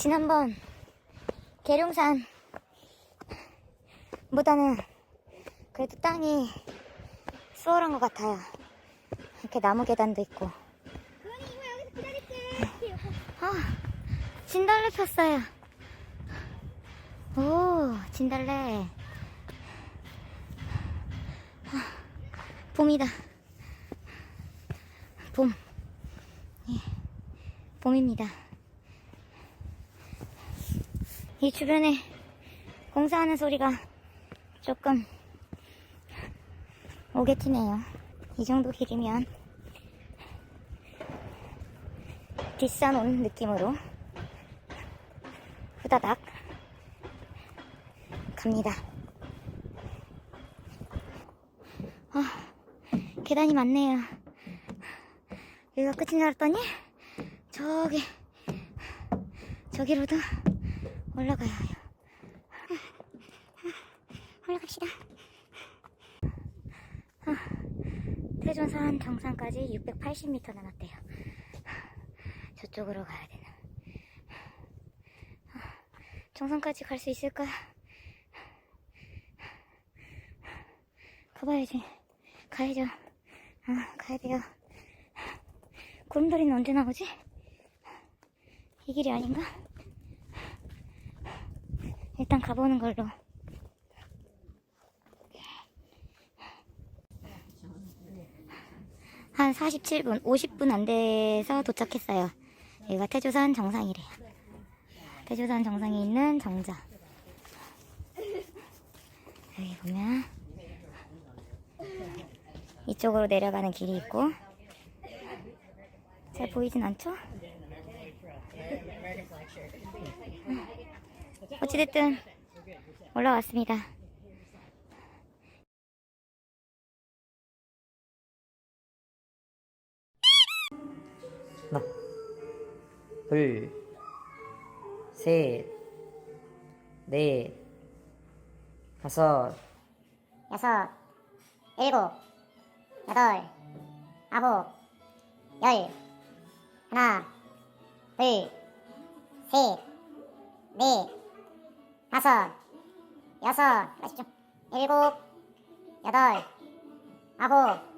지난번 계룡산 보다는 그래도 땅이 수월한 것 같아요. 이렇게 나무 계단도 있고. 아, 진달래 폈어요. 오, 진달래. 아, 봄이다. 봄. 예, 봄입니다. 이 주변에 공사하는 소리가 조금 오게 튀네요. 이 정도 길이면 뒷산 온 느낌으로 후다닥 갑니다. 아, 계단이 많네요. 여기가 끝인 줄 알았더니 저기 저기로도 올라가야 해요. 올라갑시다. 아, 태존산 정상까지 680m 남았대요. 저쪽으로 가야 되나? 아, 정상까지 갈 수 있을까? 가봐야지. 가야죠. 아, 가야 돼요. 구름다리는 언제 나오지? 이 길이 아닌가? 일단 가보는 걸로. 한 47분, 50분 안 돼서 도착했어요. 여기가 태조산 정상이래요. 태조산 정상에 있는 정자. 여기 보면 이쪽으로 내려가는 길이 있고 잘 보이진 않죠? 어찌됐든 올라왔습니다. 하나, 둘, 셋, 넷, 다섯, 여섯, 일곱, 여덟, 아홉, 열, 하나, 둘, 셋, 넷, 다섯, 여섯. 일곱, 여덟, 아홉,